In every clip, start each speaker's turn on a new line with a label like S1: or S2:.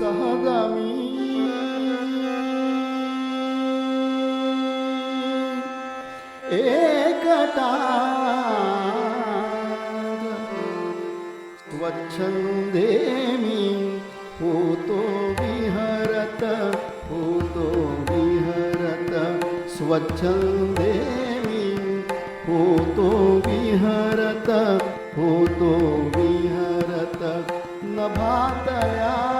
S1: सहगमी। एकटा स्वच्छन्दे मी होतो विहरत होतो विहरत। स्वच्छन्दे मी होतो विहरत होतो विहरत। नभातया घना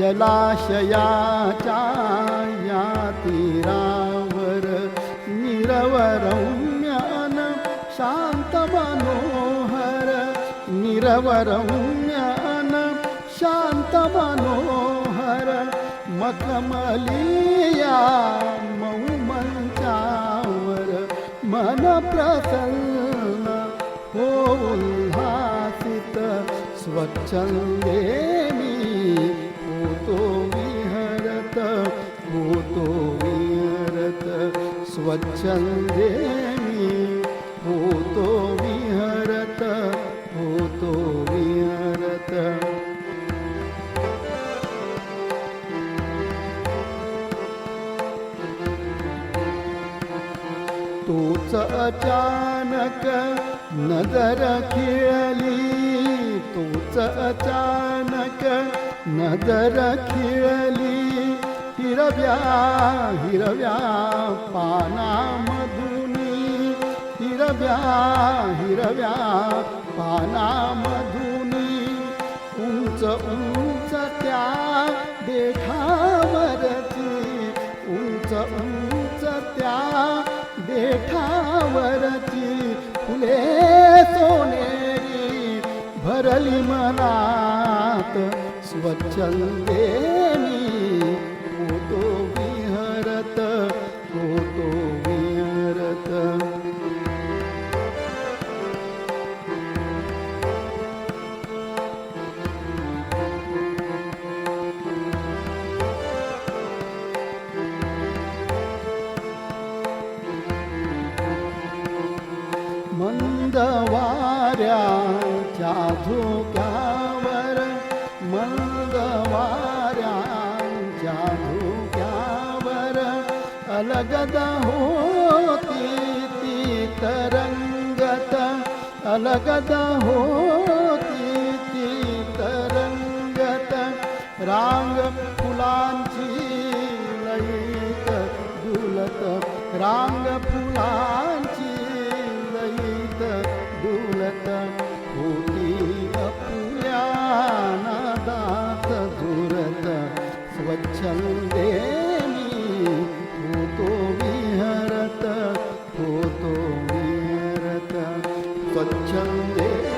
S1: जलाशयाच्या तीरावर निरवरम्यन शांत मनोहर। निरवरम्यन शांत मनोहर। मखमलिया मौमंचावर मन प्रसन्न, हो उल्हासित स्वच्छंदे भूतो विहरत भूतो विहरत स्वच्छन्दे भूतो विहरत भूतो विहरत. तूच अचानक नजर खिळली तूच अचानक नजर खिळली हिरव्या हिरव्या पानामधुनी. हिरव्या हिरव्या पानामधुनी. उंच उंच त्या देठावरती. उंच उंच त्या देठावरती फुले भरली मनात स्वच्छंदे मी य जादू क्यार मङ्गू क्यार अलग दीति तरङ्गत अलग दी ती तरङ्गत राम पुुलात राफुला स्वच्छंदे